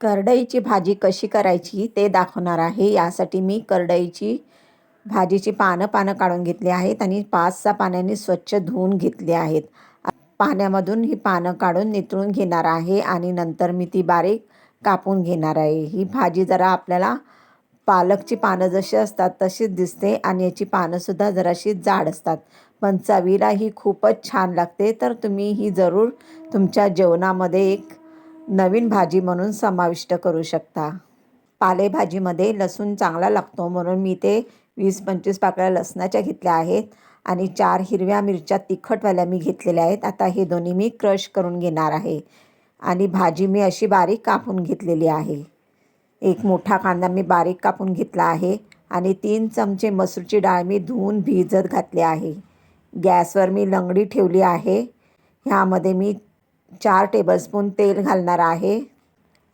करडईची भाजी कशी करायची ते दाखवणार आहे. यासाठी मी करडईची भाजीची पानं पानं काढून घेतली आहेत आणि पाच सहा पाण्याने स्वच्छ धुवून घेतली आहेत. पाण्यामधून ही पानं काढून नितळून घेणार आहे आणि नंतर मी ती बारीक कापून घेणार आहे. ही भाजी जरा आपल्याला पालकची पानं जशी असतात तशीच दिसते आणि याची पानंसुद्धा जराशी जाड असतात. पण चवीला ही खूपच छान लागते. तर तुम्ही ही जरूर तुमच्या जेवणामध्ये एक नवीन भाजी म्हणून समाविष्ट करू शकता. पालेभाजीमध्ये लसूण चांगला लागतो म्हणून मी ते वीस पंचवीस पाकळ्या लसणाच्या घेतल्या आहेत आणि चार हिरव्या मिरच्या तिखटवाल्या मी घेतलेल्या आहेत. आता हे दोन्ही मी क्रश करून घेणार आहे आणि भाजी मी अशी बारीक कापून घेतलेली आहे. एक मोठा कांदा मी बारीक कापून घेतला आहे आणि तीन चमचे मसूरची डाळ मी धुवून भिजत घातली आहे. गॅसवर मी लंगडी ठेवली आहे. ह्यामध्ये मी चार टेबलस्पून तेल घालणार आहे.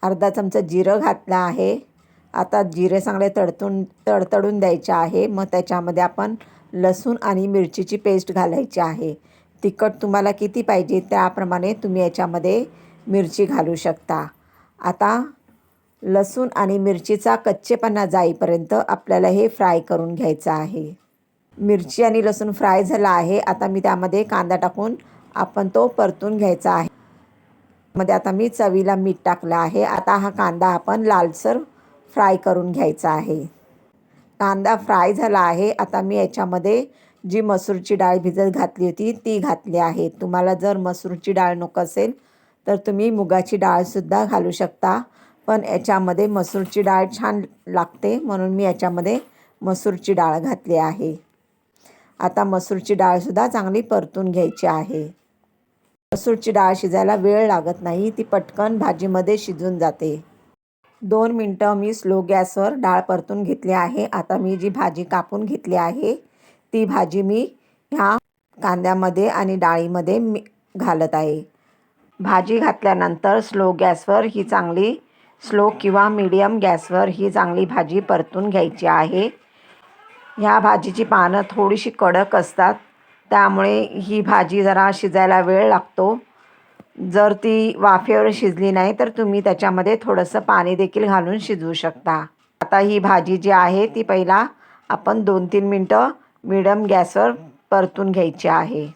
अर्धा चमचा जिरं घातलं आहे. आता जिरे चांगले तडतून तडतडून द्यायचे आहे. मग त्याच्यामध्ये आपण लसूण आणि मिरचीची पेस्ट घालायची आहे. तिखट तुम्हाला किती पाहिजे त्याप्रमाणे तुम्ही याच्यामध्ये मिरची घालू शकता. आता लसूण आणि मिरचीचा कच्चेपणा जाईपर्यंत आपल्याला हे फ्राय करून घ्यायचं आहे. मिरची आणि लसूण फ्राय झाला आहे. आता मी त्यामध्ये कांदा टाकून आपण तो परतून घ्यायचा आहे. मध्ये आता मी चवीला मीठ टाकलं आहे. आता हा कांदा आपण लालसर फ्राय करून घ्यायचा आहे. कांदा फ्राय झाला आहे. आता मी याच्यामध्ये जी मसूरची डाळ भिजत घातली होती ती घातली आहे. तुम्हाला जर मसूरची डाळ नको असेल तर तुम्ही मुगाची डाळसुद्धा घालू शकता. पण याच्यामध्ये मसूरची डाळ छान लागते म्हणून मी याच्यामध्ये मसूरची डाळ घातली आहे. आता मसूरची डाळसुद्धा चांगली परतून घ्यायची आहे. मसूरची डाळ शिजायला वेळ लागत नाही ती पटकन भाजीमध्ये शिजून जाते. दोन मिनटं मी स्लो गॅसवर डाळ परतून घेतली आहे. आता मी जी भाजी कापून घेतली आहे ती भाजी मी ह्या कांद्यामध्ये आणि डाळीमध्ये मी घालत आहे. भाजी घातल्यानंतर स्लो गॅसवर ही चांगली स्लो किंवा मीडियम गॅसवर ही चांगली भाजी परतून घ्यायची आहे. ह्या भाजीची पानं थोडीशी कडक असतात त्यामुळे ही भाजी जरा शिजायला वेळ लागतो. जर ती वाफेवर शिजली नाही तर तुम्ही त्याच्यामध्ये थोडंसं पाणी देखील घालून शिजवू शकता. आता ही भाजी जी आहे ती पहिला आपण दोन तीन मिनटं मिडम गॅसवर परतून घ्यायची आहे.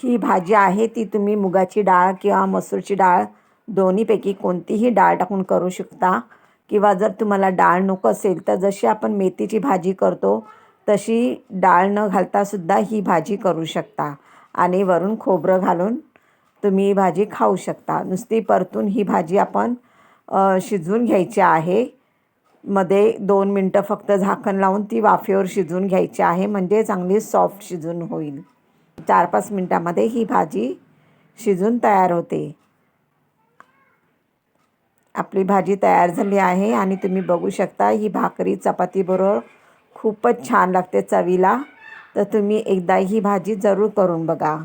ही भाजी आहे ती तुम्ही मुगाची डाळ किंवा मसूरची डाळ दोन्हीपैकी कोणतीही डाळ टाकून करू शकता. किंवा जर तुम्हाला डाळ नको असेल तर जशी आपण मेथीची भाजी करतो तशी डाळ न घालतासुद्धा ही भाजी करू शकता. आणि वरून खोबरं घालून तुम्ही ही भाजी खाऊ शकता. नुसती परतून ही भाजी आपण शिजवून घ्यायची आहे. मध्ये दोन मिनटं फक्त झाकण लावून ती वाफेवर शिजवून घ्यायची आहे. म्हणजे चांगली सॉफ्ट शिजून होईल. चार पाच मिनटामध्ये ही भाजी शिजून तयार होते. आपली भाजी तयार झाली आहे आणि तुम्ही बघू शकता ही भाकरी चपातीबरोबर खूपच छान लागते चवीला. तर तुम्ही एकदा ही भाजी जरूर करून बघा.